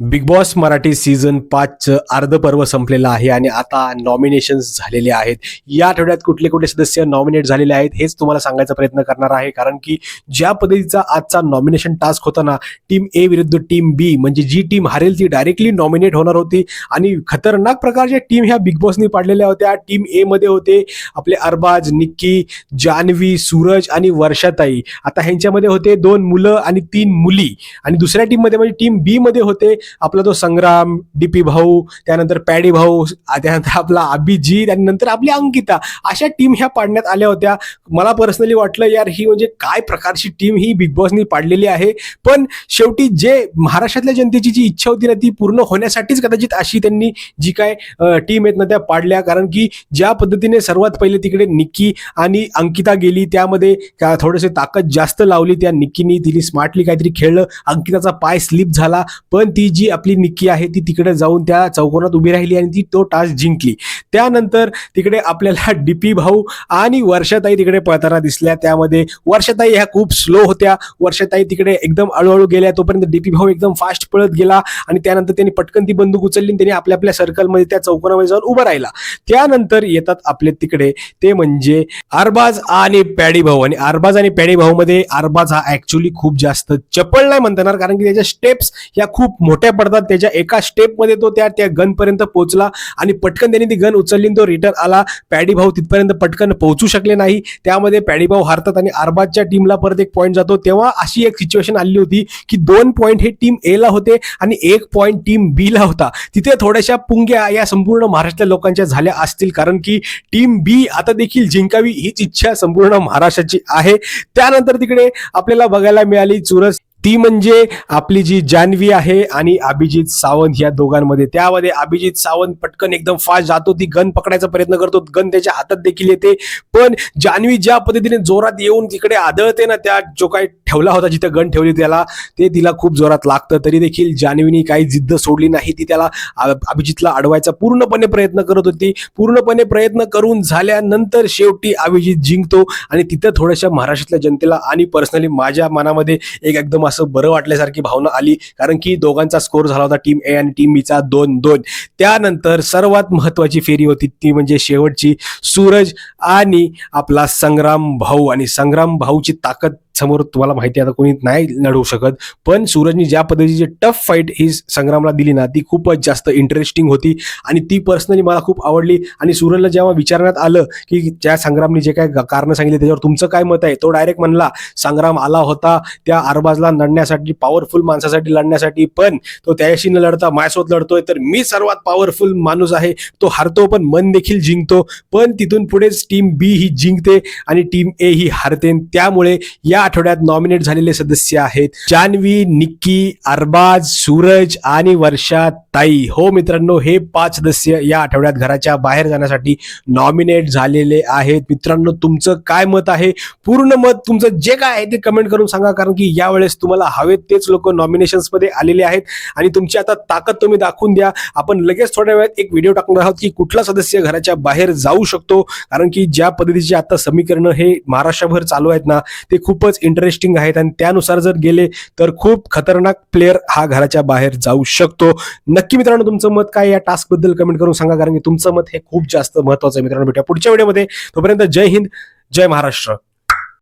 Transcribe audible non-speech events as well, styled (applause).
Big Boss Marathi season पाचचं अर्ध पर्व संपलेलं आहे आणि आता नॉमिनेशन्स झालेले आहेत. या आठवड्यात कुठले कुठले सदस्य नॉमिनेट झालेले आहेत हेच तुम्हाला सांगायचा प्रयत्न करणार आहे. कारण की ज्या पद्धतीचा आजचा नॉमिनेशन टास्क होता ना टीम ए विरुद्ध टीम बी म्हणजे जी टीम हारेल ती डायरेक्टली नॉमिनेट होणार होती. आणि खतरनाक प्रकारच्या टीम ह्या बिग बॉसनी पाडलेल्या होत्या. टीम ए मध्ये होते आपले अरबाज निक्की जान्हवी सूरज आणि वर्षाताई. आता ह्यांच्यामध्ये होते दोन मुलं आणि तीन मुली. आणि दुसऱ्या टीममध्ये म्हणजे टीम बी मध्ये होते आपला तो संग्राम डीपी भाऊ त्यानंतर पॅडी भाऊ त्यानंतर आपला अभिजीत आणि नंतर आपली अंकिता अशा टीम ह्या पाडण्यात आल्या होत्या. मला पर्सनली वाटलं यार ही म्हणजे काय प्रकारची टीम ही बिग बॉसनी पाडलेली आहे. पण शेवटी जे महाराष्ट्रातल्या जनतेची जी इच्छा होती ना ती पूर्ण होण्यासाठीच कदाचित अशी त्यांनी जी काय टीम आहेत ना त्या पाडल्या. कारण की ज्या पद्धतीने सर्वात पहिले तिकडे निक्की आणि अंकिता गेली त्यामध्ये थोडेसे ताकद जास्त लावली त्या निक्कीनी. तिने स्मार्टली काहीतरी खेळलं अंकिताचा पाय स्लिप झाला. पण ती जी आपली निक्की आहे ती तिकडे जाऊन त्या चौकोनात उभी राहिली आणि ती तो टास्क जिंकली. त्यानंतर तिकडे आपल्याला (laughs) डीपी भाऊ आणि वर्षाताई तिकडे पळताना दिसल्या. त्यामध्ये वर्षाताई ह्या खूप स्लो होत्या. वर्षाताई तिकडे एकदम हळूहळू गेल्या. तोपर्यंत डीपी भाऊ एकदम फास्ट पळत गेला आणि त्यानंतर त्यांनी पटकन ती बंदूक उचलली आणि त्यांनी आपल्या आपल्या सर्कलमध्ये त्या चौकोनामध्ये जाऊन उभा राहिला. त्यानंतर येतात आपले तिकडे. ते म्हणजे अरबाज आणि पॅडी भाऊ. आणि अरबाज आणि पॅडी भाऊ मध्ये अरबाज हा ऍक्च्युली खूप जास्त चपळ नाही म्हणता येणार कारण की त्याच्या स्टेप्स या खूप मोठ्या पडतात. त्याच्या एका स्टेपमध्ये तो त्या त्या गनपर्यंत पोहोचला आणि पटकन त्यांनी ती गन उचलली तो रिटर्न आला. पॅडी भाऊ तिथपर्यंत पटकन पोहोचू शकले नाही. त्यामध्ये पॅडी भाऊ हारतात आणि अरबाजच्या टीमला परत एक पॉईंट जातो. तेव्हा अशी एक सिच्युएशन आली होती की दोन पॉईंट हे टीम ए ला होते आणि एक पॉईंट टीम बी ला होता. तिथे थोड्याशा पुंग्या या संपूर्ण महाराष्ट्र लोकांच्या झाल्या असतील. कारण की टीम बी आता देखील जिंकावी हीच इच्छा संपूर्ण महाराष्ट्राची आहे. त्यानंतर तिकडे आपल्याला बघायला मिळाली चुरस ती म्हणजे आपली जी जान्हवी आहे आणि अभिजित सावंत या दोघांमध्ये. त्यामध्ये अभिजित सावंत पटकन एकदम फास्ट जातो ती गन पकडायचा प्रयत्न करतो गन त्याच्या हातात देखील येते. पण जान्हवी ज्या पद्धतीने जोरात येऊन तिकडे आदळते ना त्या जो काही ठेवला होता जिथं गन ठेवली त्याला ते तिला खूप जोरात लागतं. तरी देखील जान्हवीनी काही जिद्द सोडली नाही. ती त्याला अभिजितला अडवायचा पूर्णपणे प्रयत्न करत होती. पूर्णपणे प्रयत्न करून झाल्यानंतर शेवटी अभिजित जिंकतो. आणि तिथं थोड्याशा महाराष्ट्रातल्या जनतेला आणि पर्सनली माझ्या मनामध्ये एक एकदम असं बरं वाटल्यासारखी भावना आली कारण की दोघांचा स्कोर झाला होता टीम ए आणि टीम बीचा दोन दोन त्यानंतर सर्वात महत्वाची फेरी होती ती म्हणजे शेवटची. सूरज आणि आपला संग्राम भाऊ. आणि संग्राम भाऊची ताकद समोर तुम्हाला माहिती आता कोणी नाही लढवू शकत. पण सूरजनी ज्या पद्धतीची टफ फाईट ही संग्रामला दिली ना ती खूपच जास्त इंटरेस्टिंग होती. आणि ती पर्सनली मला खूप आवडली. आणि सूरजला जेव्हा विचारण्यात आलं की ज्या संग्रामने जे काय कारण सांगितले त्याच्यावर तुमचं काय मत आहे? तो डायरेक्ट म्हणला संग्राम आला होता त्या अरबाजला लढण्यासाठी पॉवरफुल माणसासाठी लढण्यासाठी पण तो त्याच्याशी न लढता माझ्यासोबत लढतोय तर मी सर्वात पॉवरफुल माणूस आहे. तो हरतो पण मन देखील जिंकतो. पण तिथून पुढेच टीम बी ही जिंकते आणि टीम ए ही हारते. त्यामुळे या आठवड्यात नॉमिनेट झालेले सदस्य आहेत. जान्हवी निक्की अरबाज सूरज आणि वर्षा ताई. हो मित्रांनो हे पाच सदस्य या आठवड्यात घराच्या बाहेर जाण्यासाठी नॉमिनेट झालेले आहेत. मित्रांनो तुमचं काय मत आहे? पूर्ण मत तुमचं जे काय आहे ते कमेंट करून सांगा कारण की यावेळेस तुम्हाला हवेत तेच लोक नॉमिनेशन्समध्ये आलेले आहेत. आणि तुमची आता ताकद तुम्ही दाखवून द्या. आपण लगेच थोड्या वेळात एक व्हिडिओ टाकणार आहोत की कुठला सदस्य घराच्या बाहेर जाऊ शकतो. कारण की ज्या पद्धतीचे आता समीकरणं हे महाराष्ट्रभर चालू आहेत ना ते खूपच इंटरेस्टिंग आहेत. आणि त्यानुसार जर गेले तर खूप खतरनाक प्लेअर हा घराच्या बाहेर जाऊ शकतो. नक्की मित्रांनो तुमचं मत काय या टास्कबद्दल कमेंट करून सांगा कारण की तुमचं मत हे खूप जास्त महत्वाचं आहे. मित्रांनो भेटूया पुढच्या व्हिडिओमध्ये तोपर्यंत जय हिंद जय महाराष्ट्र.